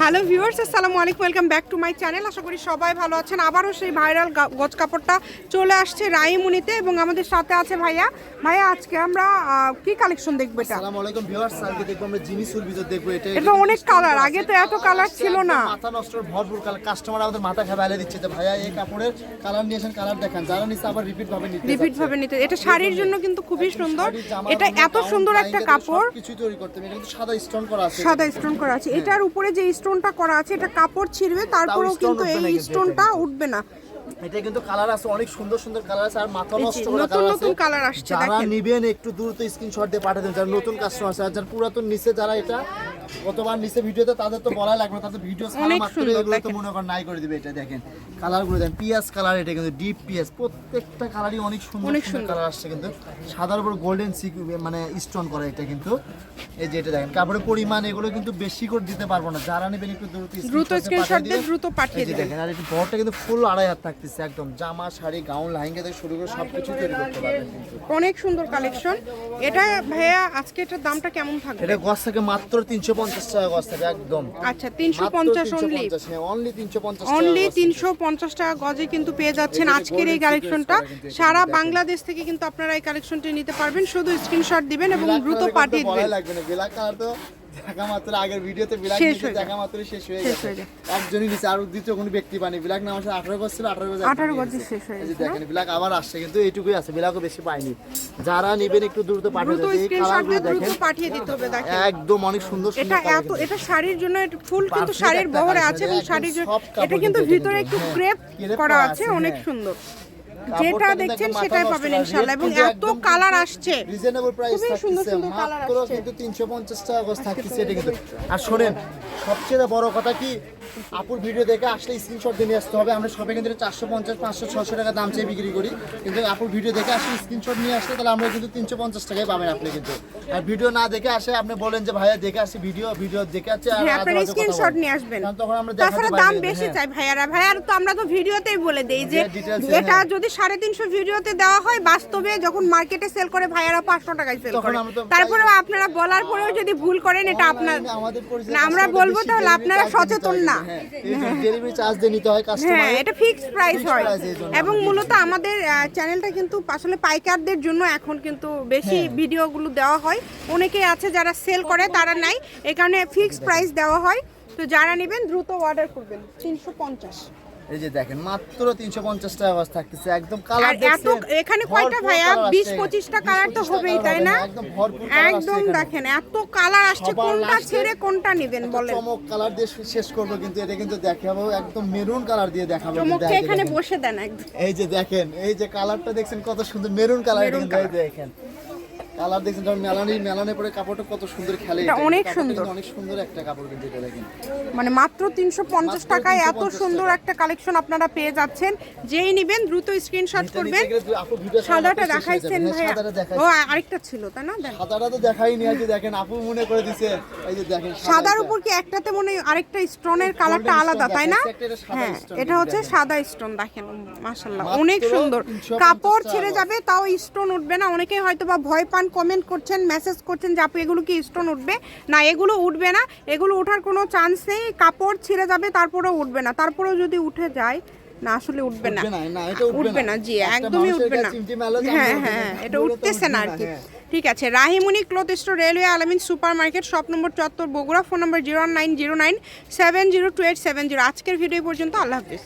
Hello viewers আসসালামু আলাইকুম welcome back to my channel আশা করি সবাই ভালো আছেন। আবারও সেই ভাইরাল গজ কাপড়টা চলে আসছে রাইমুনিতে এবং আমাদের সাথে আছে ভাইয়া। ভাইয়া আজকে আমরা কি কালেকশন দেখব এটা? আসসালামু আলাইকুম ভিউয়ার্স আজকে দেখব আমরা জিনিসুর ভিতর দেখব এটা এটা অনেক কালার আগে তো এত কালার ছিল না। মাথা নষ্ট ভরপুর কালার কাস্টমার আমাদের মাথা আলে দিচ্ছে। যে ভাইয়া এই কাপড়ের কালার নিয়েছেন কালার দেখান। যারা নিচ্ছে আবার রিপিট ভাবে নিতে রিপিট ভাবে নিতে এটা শাড়ির জন্য কিন্তু খুবই সুন্দর। এটা এত সুন্দর একটা কাপড়। কিছু তৈরি করতে এটা কিন্তু সাদা স্টোন করা আছে। সাদা স্টোন করা আছে। এটার উপরে যে স্টোনটা করা আছে এটা কাপড় ছিঁড়বে তারপরেও কিন্তু এই স্টোনটা উঠবে না। এটা কিন্তু কালার আছে অনেক সুন্দর সুন্দর কালার আছে আর মাথা নষ্ট করা কালার কালার নতুন আছে। কালার আসছে যারা নিবেন একটু দ্রুত স্ক্রিনশট দিয়ে পাঠিয়ে দেন যারা নতুন কাস্টমার আছে আর যারা পুরাতন নিচে যারা এটা গতবার নিচে ভিডিওতে তাদের তো বলা লাগবে তাদের ভিডিও ছাড়া মাত্র এগুলো তো। মনে করেন নাই করে দিবে এটা দেখেন। কালারগুলো দেখেন পিয়াজ কালার এটা কিন্তু ডিপ পিয়াজ প্রত্যেকটা কালারই অনেক সুন্দর সুন্দর। কালার আসছে কিন্তু। সাদার উপর গোল্ডেন মানে স্টোন করা এটা কিন্তু। এই যে এটা দেখেন কাপড়ের পরিমাণ এগুলো কিন্তু বেশি করে দিতে পারব না। যারা নেবেন একটু দ্রুত দ্রুত স্ক্রিনশট দিয়ে দ্রুত পাঠিয়ে দিবেন। দেখেন আর একটু বড়টা কিন্তু ফুল আড়াই হাত থাকতেছে একদম। জামা শাড়ি গাউন লাহেঙ্গা থেকে শুরু করে সবকিছু তৈরি করতে পারবেন অনেক সুন্দর কালেকশন এটা ভাইয়া আজকে এটার দামটা কেমন থাকবে? এটা গছ থেকে মাত্র তিনশো পঞ্চাশ টাকা গজ থাকবে একদম। আচ্ছা তিনশো পঞ্চাশ অনলি অনলি তিনশো পঞ্চাশ অনলি তিনশো পঞ্চাশ টাকা গজে কিন্তু পেয়ে যাচ্ছেন আজকের এই কালেকশনটা সারা বাংলাদেশ থেকে কিন্তু আপনারা এই কালেকশনটি নিতে পারবেন। শুধু স্ক্রিনশট দিবেন এবং দ্রুত পাঠিয়ে দিবেন। লাগবে না। ব্ল্যাক কালার তো দেখা মাত্র আগের ভিডিওতে ব্ল্যাক শেষ দেখা মাত্র শেষ হয়ে গেছে। একজনই নিচে আর দ্বিতীয় কোনো ব্যক্তি পানি ব্ল্যাক নাম আসলে আঠারো গজ ছিল আঠারো গজ 18 গজে শেষ হয়ে যে দেখেন ব্ল্যাক আবার আসছে কিন্তু এইটুকুই আছে ব্ল্যাকও বেশি পাইনি যারা নেবেন একটু দ্রুত পাঠিয়ে এই কালারগুলো দেখেন। পাঠিয়ে দিতে হবে দেখেন। একদম অনেক সুন্দর এটা এত এটা শাড়ির জন্য ফুল কিন্তু শাড়ির বহরে আছে এবং শাড়ির এটা কিন্তু ভিতরে একটু ক্রেপ ক্রেপ করা আছে অনেক হ্যাঁ। সুন্দর। যেটা দেখছেন সেটাই পাবেন ইনশাআল্লাহ এবং এত কালার আসছে। রিজনেবল প্রাইস খুবই সুন্দর সুন্দর কালার মাত্র আসছে। কিন্তু 350 টাকা গজ থাকছে এটা কিন্তু। আর শুনেন সবচেয়ে বড় কথা কি আপুর ভিডিও দেখে আসলে স্ক্রিনশট দিয়ে নিয়ে আসতে হবে। আমরা সবাই কিন্তু চারশো পঞ্চাশ পাঁচশো ছশো টাকা দাম চেয়ে বিক্রি করি। কিন্তু আপুর ভিডিও দেখে আসলে স্ক্রিনশট নিয়ে আসলে তাহলে আমরা কিন্তু তিনশো পঞ্চাশ টাকায় পাবেন আপনি কিন্তু। আর ভিডিও না দেখে আসে আপনি বলেন যে ভাইয়া দেখে আসি ভিডিও ভিডিও দেখে আছে আর আপনারা স্ক্রিনশট নিয়ে আসবেন। তখন আমরা তাছাড়া দাম বেশি। চাই ভাইয়ারা। ভাইয়ার তো আমরা তো ভিডিওতেই বলে দেই যে যে details এ, এটা। যদি সাড়ে তিনশো ভিডিওতে দেওয়া হয় বাস্তবে যখন মার্কেটে সেল করে ভাইয়ারা পাঁচশো টাকায় সেল করে। তারপরে আপনারা বলার পরেও যদি ভুল করেন এটা আপনার Online এ আমাদের পরিচিত না আমরা বলব তাহলে আপনারা সচেতন না। হ্যাঁ। এই জন্য ডেলিভারি চার্জ দিয়ে নিতে হয় হ্যাঁ এটা ফিক্সড প্রাইস হয়। এবং মূলত আমাদের চ্যানেলটা কিন্তু আসলে পাইকারদের জন্য এখন কিন্তু বেশি। ভিডিওগুলো দেওয়া হয়। অনেকেই আছে যারা সেল করে তারা নাই এই কারণে ফিক্সড প্রাইস দেওয়া হয়। তো যারা নেবেন দ্রুত অর্ডার করবেন। তিনশো পঞ্চাশ। এই যে দেখেন মাত্র তিনশো পঞ্চাশ টাকা গজ থাকতেছে একদম কালার এত এখানে কয়টা ভাইয়া বিশ পঁচিশটা কালার তো হবেই তাই না? একদম ভরপুর আসছে একদম দেখেন এত কালার আসছে কোনটা ছেড়ে কোনটা নেবেন বলেন? চমক কালার দিয়ে শেষ করব কিন্তু এটা কিন্তু দেখাবো একদম মেরুন কালার দিয়ে দেখাবো এখানে বসে দেন একদম। এই যে দেখেন এই যে কালারটা দেখছেন কত সুন্দর মেরুন কালার কিন্তু দেখেন। কালার দেখছেন মেলানি মেলানে পরে কাপড়টা কত সুন্দর খেলে এটা অনেক সুন্দর। অনেক সুন্দর একটা কাপড় কিন্তু এটা দেখেন। মানে মাত্র তিনশো পঞ্চাশ মাত্র টাকায় এত সুন্দর একটা কালেকশন আপনারা পেয়ে যাচ্ছেন। যেই নিবেন দ্রুত স্ক্রিনশট করবেন। সাদাটা দেখাইছেন সাদাটা দেখাই ও আরেকটা ছিল তাই না? সাদাটা তো দেখাইনি দেখেন আপু মনে করে দিছে এই যে দেখেন সাদার উপর কি একটাতে মনে হয় আরেকটা স্টোনের কালারটা আলাদা তাই না? হ্যাঁ এটা হচ্ছে সাদা স্টোন দেখেন মাশাল্লাহ মাত্র অনেক সুন্দর। কাপড় ছেড়ে যাবে তাও স্টোন উঠবে না। অনেকেই হয়তো বা ভয় পান কমেন্ট করছেন মেসেজ করছেন যে আপু এগুলো কি স্টোন উঠবে? না এগুলো উঠবে না। এগুলো ওঠার কোনো চান্স নেই। কাপড় ছিঁড়ে যাবে তারপরেও উঠবে না। তারপরেও যদি উঠে যায় না আসলে উঠবে না। উঠবে না, জি একদমই উঠবে না। হ্যাঁ হ্যাঁ এটা উঠতেছে না আর কি হ্যাঁ। ঠিক আছে Rahimuni cloth store railway Alamin super market shop number চত্বর Bogura phone number zero nine zero nine seven zero two eight seven zero আজকের ভিডিও পর্যন্ত আল্লাহ হাফিজ।